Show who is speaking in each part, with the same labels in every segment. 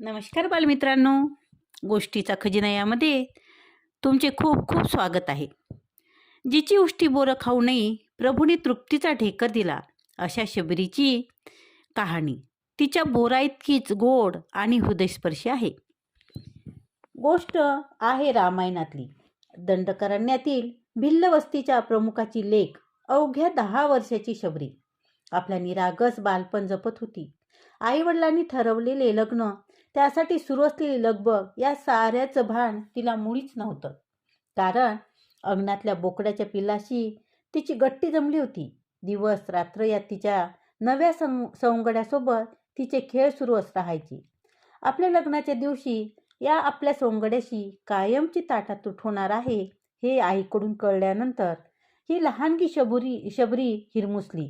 Speaker 1: नमस्कार बालमित्रांनो. गोष्टीचा खजिना यामध्ये तुमचे खूप खूप स्वागत आहे. जिची उष्टी बोरं खाऊ नये प्रभूने तृप्तीचा ठेका दिला अशा शबरीची कहाणी. तिच्या बोरा इतकीच गोड आणि हृदयस्पर्शी आहे. गोष्ट आहे रामायणातली. दंडकारण्यातील भिल्ल वस्तीच्या प्रमुखाची लेख अवघ्या दहा वर्षाची शबरी. आपल्या निरागस बालपण जपत होती. आईवडिलांनी ठरवलेले लग्न त्यासाठी सुरू असलेली लगबग या साऱ्याचं भान तिला मुळीच नव्हतं. कारण अंगणातल्या बोकड्याच्या पिल्लाशी तिची गट्टी जमली होती. दिवस रात्र या तिच्या नव्या सं सवंगड्यासोबत तिचे खेळ सुरू अस राहायचे. आपल्या लग्नाच्या दिवशी या आपल्या सोंगड्याशी कायमची ताटातूट होणार आहे हे आईकडून कळल्यानंतर ही लहानगी शबुरी शबरी हिरमुसली.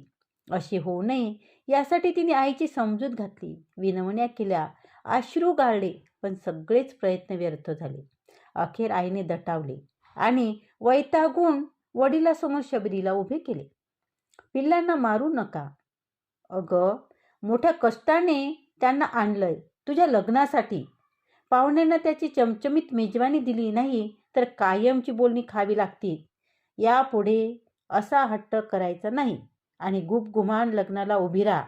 Speaker 1: अशी होऊ नये यासाठी तिने आईची समजूत घातली. विनवण्या केल्या अश्रू गाळले पण सगळेच प्रयत्न व्यर्थ झाले. अखेर आईने दटावले आणि वैतागून वडिलासमोर शबरीला उभे केले. पिल्लांना मारू नका. अगं मोठ्या कष्टाने त्यांना आणलंय तुझ्या लग्नासाठी. पाहुण्यांना त्याची चमचमीत मेजवानी दिली नाही तर कायमची बोलणी खावी लागतील यापुढे असा हट्ट करायचा नाही आणि गुपगुमान लग्नाला उभी राहा.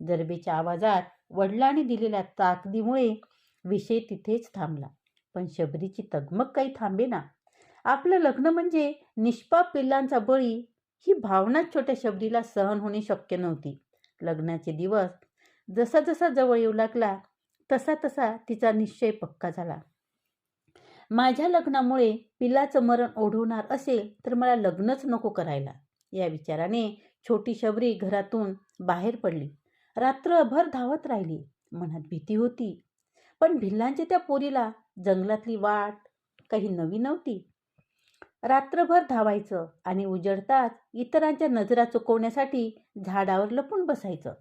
Speaker 1: जरबेच्या आवाजात वडिलांनी दिलेल्या ताकदीमुळे विषय तिथेच थांबला. पण शबरीची तगमग काही थांबे ना आपलं लग्न म्हणजे निष्पाप पिल्लांचा बळी ही भावनाच छोट्या शबरीला सहन होणे शक्य नव्हती. लग्नाचे दिवस जसा जसा जवळ येऊ लागला तसा तसा तिचा निश्चय पक्का झाला. माझ्या लग्नामुळे पिल्लाचं मरण ओढवणार असेल तर मला लग्नच नको करायला. या विचाराने छोटी शबरी घरातून बाहेर पडली. रात्रभर धावत राहिली. मनात भीती होती. पण भिल्लांच्या त्या पोरीला जंगलातली वाट काही नवी नव्हती. रात्रभर धावायचं आणि उजडताच इतरांच्या नजरा चुकवण्यासाठी झाडावर लपून बसायचं.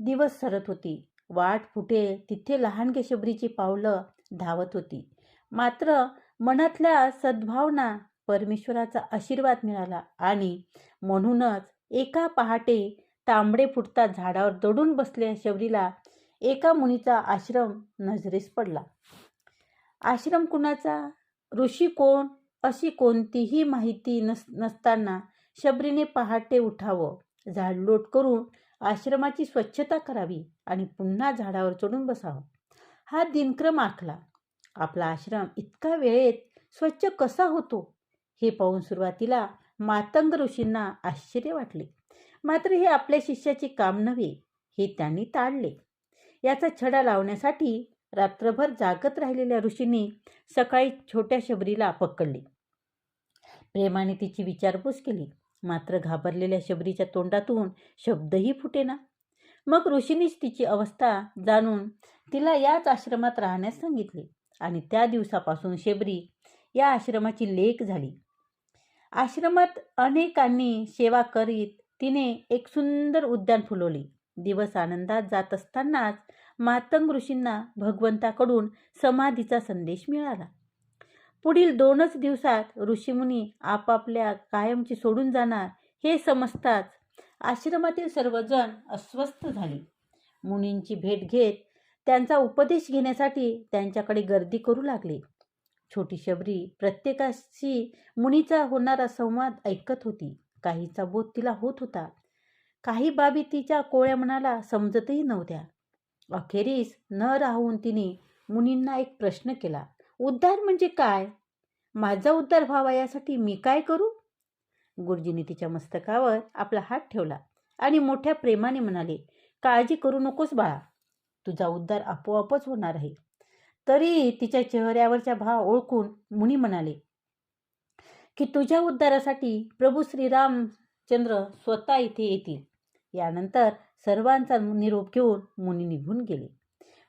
Speaker 1: दिवस सरत होती. वाट फुटे तिथे लहानगे शबरीची पावलं धावत होती. मात्र मनातल्या सद्भावना परमेश्वराचा आशीर्वाद मिळाला आणि म्हणूनच एका पहाटे तांबडे फुटतात झाडावर दडून बसलेल्या शबरीला एका मुनीचा आश्रम नजरेस पडला. आश्रम कुणाचा? ऋषी कोण? अशी कोणतीही माहिती नस नसताना शबरीने पहाटे उठावं. झाडलोट करून आश्रमाची स्वच्छता करावी आणि पुन्हा झाडावर चढून बसावं. हा दिनक्रम आखला. आपला आश्रम इतका वेळेत स्वच्छ कसा होतो? हे पाहून सुरुवातीला मातंग ऋषींना आश्चर्य वाटले. मात्र हे आपल्या शिष्याचे काम नव्हे हे त्यांनी टाळले. याचा छडा लावण्यासाठी रात्रभर जागत राहिलेल्या ऋषींनी सकाळी छोट्या शबरीला पकडले. प्रेमाने तिची विचारपूस केली. मात्र घाबरलेल्या शबरीच्या तोंडातून शब्दही फुटेना. मग ऋषींनीच तिची अवस्था जाणून तिला याच आश्रमात राहण्यास सांगितले आणि त्या दिवसापासून शेबरी या आश्रमाची लेख झाली. आश्रमात अनेकांनी सेवा करीत तिने एक सुंदर उद्यान फुलवले. दिवस आनंदात जात असतानाच मातंग ऋषींना भगवंताकडून समाधीचा संदेश मिळाला. पुढील दोनच दिवसात ऋषीमुनी आपापल्या कायमची सोडून जाणार हे समजताच आश्रमातील सर्वजण अस्वस्थ झाले. मुनींची भेट घेत त्यांचा उपदेश घेण्यासाठी त्यांच्याकडे गर्दी करू लागले. छोटी शबरी प्रत्येकाशी मुनीचा होणारा संवाद ऐकत होती. काहीचा बोध तिला होत होता. काही बाबी तिच्या कोळ्या मनाला समजतही नव्हत्या. अखेरीस न राहून तिने मुनींना एक प्रश्न केला. उद्धार म्हणजे काय? माझा उद्धार व्हावा यासाठी मी काय करू? गुरुजीने तिच्या मस्तकावर आपला हात ठेवला आणि मोठ्या प्रेमाने म्हणाले काळजी करू नकोस बाळा. तुझा उद्धार आपोआपच होणार आहे. तरी तिच्या चेहऱ्यावरच्या भाव ओळखून मुनी म्हणाले की तुझ्या उद्धारासाठी प्रभू श्रीरामचंद्र स्वतः इथे येतील. यानंतर सर्वांचा निरोप घेऊन मुनी निघून गेले.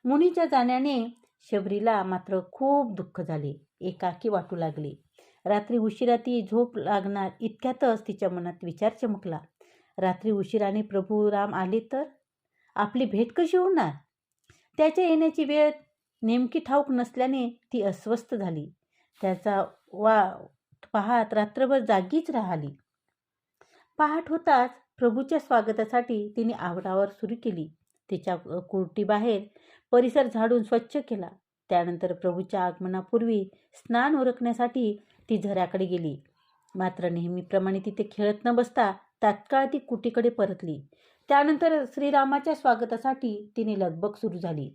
Speaker 1: मुनीच्या जाण्याने शबरीला मात्र खूप दुःख झाले. एकाकी वाटू लागले. रात्री उशिरा ती झोप लागणार इतक्यातच तिच्या मनात विचार चमकला. रात्री उशिराने प्रभू राम आले तर? आपली भेट कशी होणार? त्याच्या येण्याची वेळ नेमकी ठाऊक नसल्याने ती अस्वस्थ झाली. त्याचा वा पाहात रात्रभर जागीच राहिली. पहाट होताच प्रभूच्या स्वागतासाठी तिने आवरावर सुरू केली. तिच्या कुर्टीबाहेर परिसर झाडून स्वच्छ केला. त्यानंतर प्रभूच्या आगमनापूर्वी स्नान उरकण्यासाठी ती झऱ्याकडे गेली. मात्र नेहमीप्रमाणे तिथे खेळत न बसता तात्काळ ती कुटीकडे परतली. त्यानंतर श्रीरामाच्या स्वागतासाठी तिने लगबग सुरू झाली.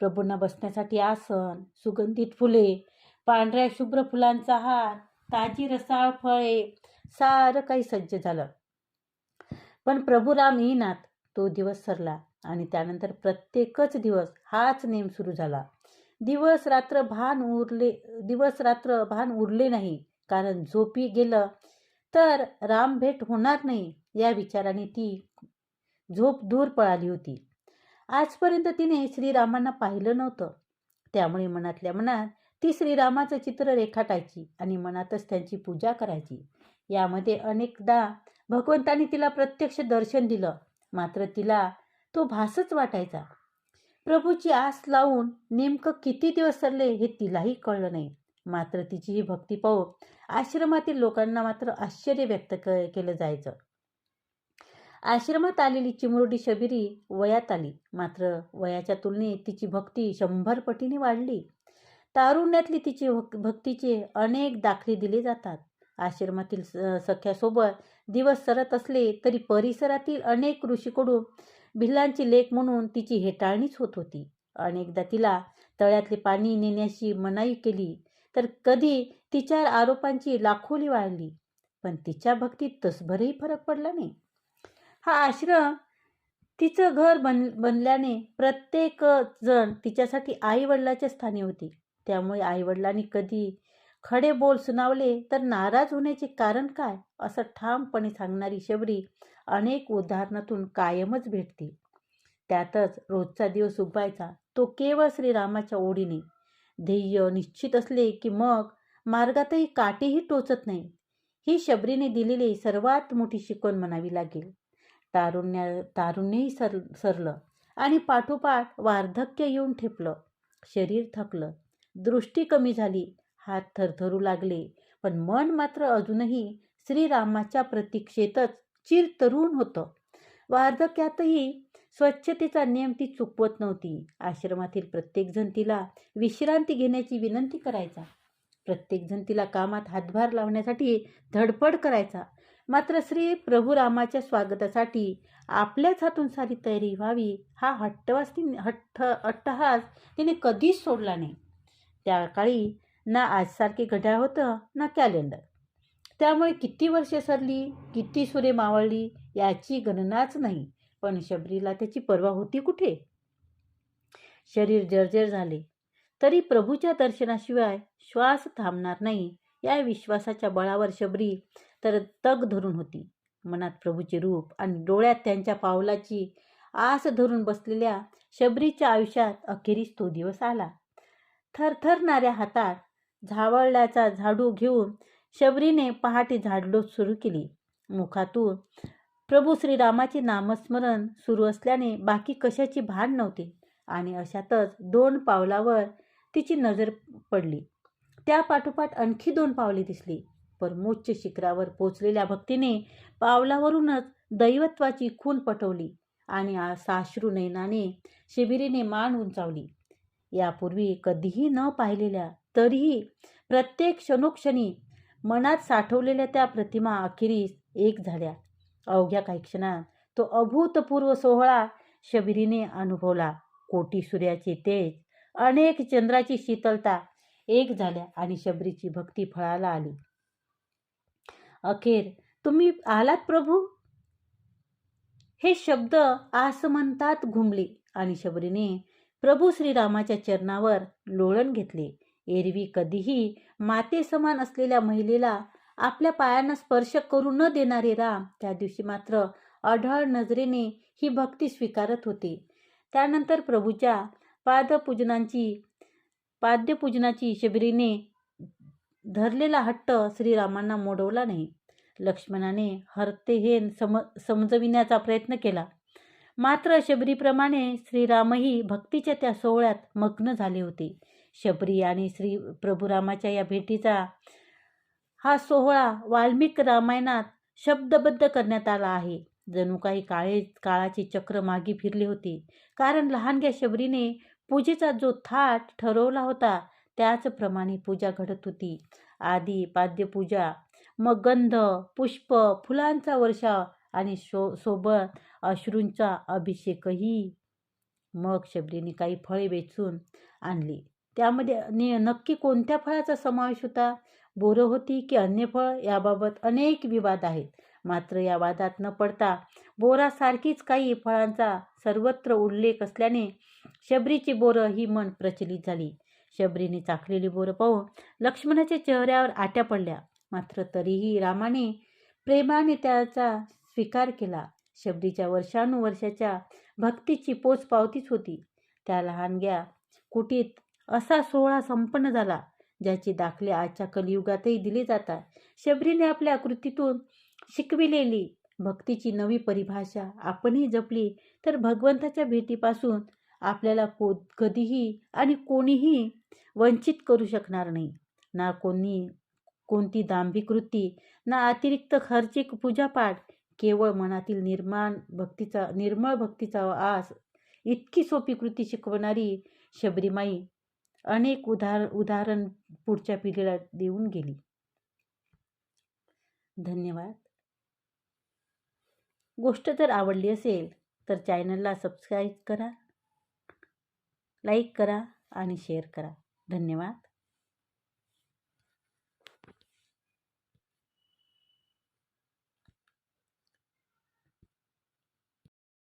Speaker 1: प्रभूंना बसण्यासाठी आसन सुगंधित फुले पांढऱ्या शुभ्र फुलांचा हार ताजी रसाळ फळे सारं काही सज्ज झालं. पण प्रभू राम येईनात तो दिवस सरला आणि त्यानंतर प्रत्येकच दिवस हाच नेम सुरू झाला. दिवस रात्र भान उरले दिवस रात्र भान उरले नाही कारण झोपी गेलं तर राम भेट होणार नाही या विचाराने ती झोप दूर पळाली होती. आजपर्यंत तिने श्रीरामांना पाहिलं नव्हतं. त्यामुळे मनातल्या मनात ती श्रीरामाचं चित्र रेखाटायची आणि मनातच त्यांची पूजा करायची. यामध्ये अनेकदा भगवंतानी तिला प्रत्यक्ष दर्शन दिलं मात्र तिला तो भासच वाटायचा. प्रभूची आस लावून नेमकं किती दिवस सरले हे तिलाही कळलं नाही. मात्र तिची ही भक्ती पाहून आश्रमातील लोकांना मात्र आश्चर्य व्यक्त क केलं जायचं. आश्रमात आलेली चिमुरडी शबिरी वयात आली. मात्र वयाच्या तुलनेत तिची भक्ती शंभर पटीने वाढली. तारुण्यातली तिची भक् भक्तीचे अनेक दाखले दिले जातात. आश्रमातील स सख्यासोबत दिवस सरत असले तरी परिसरातील अनेक ऋषीकडून भिल्लांची लेख म्हणून तिची हेटाळणीच होत होती. अनेकदा तिला तळ्यातले पाणी नेण्याची मनाई केली तर कधी तिच्या आरोपांची लाखोली वाढली पण तिच्या भक्तीत तसभरही फरक पडला नाही. हा आश्रम तिचं घर बन बनल्याने प्रत्येक जण तिच्यासाठी आईवडिलाच्या स्थानी होती. त्यामुळे आईवडिलांनी कधी खडे बोल सुनावले तर नाराज होण्याचे कारण काय? असं ठामपणे सांगणारी शबरी अनेक उदाहरणातून कायमच भेटते. त्यातच रोजचा दिवस उगवायचा तो केवळ श्रीरामाच्या ओढीने. ध्येय निश्चित असले की मग मार्गातही काटेही टोचत नाही. ही शबरीने दिलेली सर्वात मोठी शिकवण म्हणावी लागेल. तारुण्या तारुण्यही सर सरलं आणि पाठोपाठ वार्धक्य येऊन ठेपलं. शरीर थकलं. दृष्टी कमी झाली. हात थरथरू लागले. पण मन मात्र अजूनही श्रीरामाच्या प्रतीक्षेतच चिरतरुण होतं. वार्धक्यातही स्वच्छतेचा नियम ती चुकवत नव्हती. आश्रमातील प्रत्येकजण तिला विश्रांती घेण्याची विनंती करायचा. प्रत्येकजण तिला कामात हातभार लावण्यासाठी धडपड करायचा. मात्र श्री प्रभू रामाच्या स्वागतासाठी आपल्याच हातून सारी तयारी व्हावी हा हट्टवास हट्ट अट्टहास तिने कधीच सोडला नाही. त्या काळी ना आजसारखे घड्याळ होतं ना कॅलेंडर. त्यामुळे किती वर्षे सरली किती सुरे मावळली याची गणनाच नाही पण शबरीला त्याची पर्वा होती कुठे? शरीर जर्जर झाले. तरी प्रभूच्या दर्शनाशिवाय श्वास थांबणार नाही या विश्वासाच्या बळावर शबरी तर तग धरून होती. मनात प्रभूचे रूप आणि डोळ्यात त्यांच्या पावलाची आस धरून बसलेल्या शबरीच्या आयुष्यात अखेरीस तो दिवस आला. थरथरणाऱ्या हातात झावळल्याचा झाडू घेऊन शबरीने पहाटे झाडलोट सुरू केली. मुखातून प्रभू श्रीरामाचे नामस्मरण सुरू असल्याने बाकी कशाची भान नव्हती आणि अशातच दोन पावलावर तिची नजर पडली. त्या पाठोपाठ आणखी दोन पावले दिसली. परमोच्च शिखरावर पोचलेल्या भक्तीने पावलावरूनच दैवत्वाची खून पटवली आणि साश्रू नयनाने शिबिरीने मान उंचावली. यापूर्वी कधीही न पाहिलेल्या तरीही प्रत्येक क्षणोक्षणी मनात साठवलेल्या त्या प्रतिमा अखेरीस एक झाल्या. अवघ्या काही क्षणात तो अभूतपूर्व सोहळा शबिरीने अनुभवला. कोटी सूर्याचे तेज अनेक चंद्राची शीतलता एक झाल्या आणि शबरीची भक्ती फळाला आली. अखेर तुम्ही आलात प्रभू? हे शब्द आसमंतात घुमले आणि शबरीने प्रभू श्रीरामाच्या चरणावर लोळण घेतले. एरवी कधीही माते समान असलेल्या महिलेला आपल्या पायांना स्पर्श करू न देणारे राम त्या दिवशी मात्र अढळ नजरेने ही भक्ती स्वीकारत होते. त्यानंतर प्रभूच्या पादपूजनांची पाद्यपूजनाची शबरीने धरलेला हट्ट श्रीरामांना मोडवला नाही. लक्ष्मणाने हरतेहेन सम समजविण्याचा प्रयत्न केला. मात्र शबरीप्रमाणे श्रीरामही भक्तीच्या त्या सोहळ्यात मग्न झाले होते. शबरी आणि श्री प्रभुरामाच्या या भेटीचा हा सोहळा वाल्मिक रामायणात शब्दबद्ध करण्यात आला आहे. जणू काही काळे काळाचे चक्र मागे फिरले होते. कारण लहानग्या शबरीने पूजेचा जो थाट ठरवला होता त्याचप्रमाणे पूजा घडत होती. आधी पाद्यपूजा मग गंध पुष्प फुलांचा वर्षाव आणि शो सोबत अश्रूंचा अभिषेकही मग शबरीने काही फळे वेचून आणली. त्यामध्ये नि नक्की कोणत्या फळाचा समावेश होता? बोरं होती की अन्य फळ? याबाबत अनेक विवाद आहेत. मात्र या वादात न पडता बोरासारखीच काही फळांचा सर्वत्र उल्लेख असल्याने शबरीची बोरं ही मन प्रचलित झाली. शबरीने चाखलेली बोरं पाहून लक्ष्मणाच्या चेहऱ्यावर आट्या पडल्या. मात्र तरीही रामाने प्रेमाने त्याचा स्वीकार केला. शबरीच्या वर्षानुवर्षाच्या भक्तीची पोचपावतीच होती. त्या लहानग्या कुटीत असा सोहळा संपन्न झाला ज्याची दाखले आजच्या कलियुगातही दिले जातात. शबरीने आपल्या कृतीतून शिकविलेली भक्तीची नवी परिभाषा आपणही जपली तर भगवंताच्या भेटीपासून आपल्याला को कधीही आणि कोणीही वंचित करू शकणार नाही. ना कोणी कोणती दांभी कृती ना अतिरिक्त खर्चिक पूजापाठ केवळ मनातील निर्माण भक्तीचा निर्मळ भक्तीचा आस इतकी सोपी कृती शिकवणारी शबरीमाई अनेक उदाहर उदाहरण पुढच्या पिढीला देऊन गेली. धन्यवाद. गोष्ट जर आवडली असेल तर चॅनलला सबस्क्राईब करा लाईक करा आणि शेअर करा. धन्यवाद.